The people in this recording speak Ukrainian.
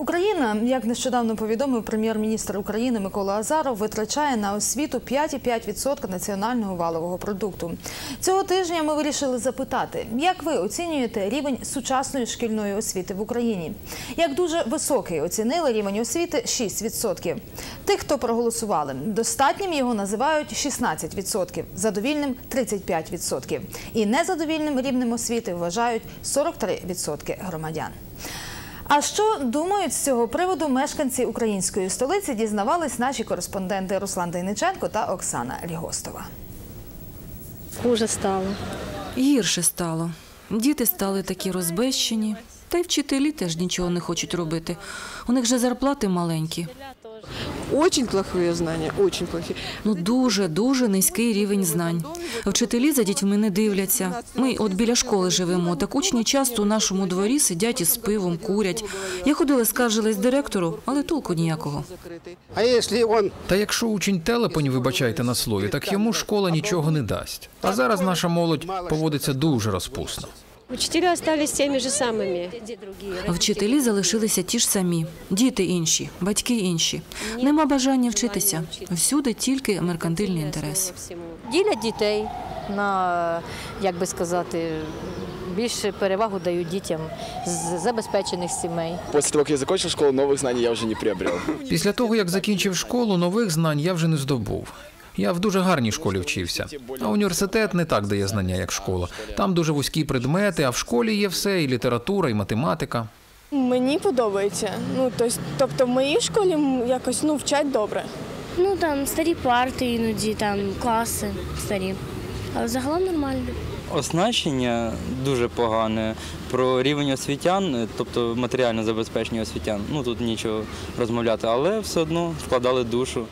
Україна, як нещодавно повідомив прем'єр-міністр України Микола Азаров, витрачає на освіту 5,5% національного валового продукту. Цього тижня ми вирішили запитати, як ви оцінюєте рівень сучасної шкільної освіти в Україні? Як дуже високий оцінили рівень освіти 6%. Тих, хто проголосували, достатнім його називають 16%, задовільним 35%. І незадовільним рівнем освіти вважають 43% громадян. А що думають з цього приводу мешканці української столиці, дізнавались наші кореспонденти Руслан Дейниченко та Оксана Лігостова. Хуже стало. Гірше стало. Діти стали такі розбещені. Та й вчителі теж нічого не хочуть робити. У них же зарплати маленькі. Очень плохое знание, очень плохие. Ну дуже дуже низький рівень знань. Вчителі за дітьми не дивляться. Ми от біля школи живемо. Так учні часто у нашому дворі сидять із пивом, курять. Я ходила, скаржилась директору, але толку ніякого. Закрытый. А если он Та якщо учень телепень, вибачайте на слові, так йому школа нічого не дасть. А зараз наша молодь поводиться дуже розпусно. Учителя остались теми же самыми. Вчителі залишилися ті ж самі, діти інші, батьки інші. Нема бажання вчитися. Всюди тільки меркантильний інтерес. ділять дітей на, як би сказати, більше перевагу дають дітям з забезпечених сімей. После того, как я закончил школу, новых знаний я уже не приобрел. Після того, як закінчив школу, нових знань я вже не здобув. Я в дуже гарній школі вчився. А університет не так дає знання, як школа. Там дуже вузькі предмети, а в школі є все, і література, і математика. Мені подобається. Ну, тобто в моїй школі якось ну, вчать добре. Ну там старі парти іноді, там класи старі. Але загалом нормально. Оснащення дуже погане. Про рівень освітян, тобто матеріальне забезпечення освітян, ну тут нічого розмовляти, але все одно вкладали душу.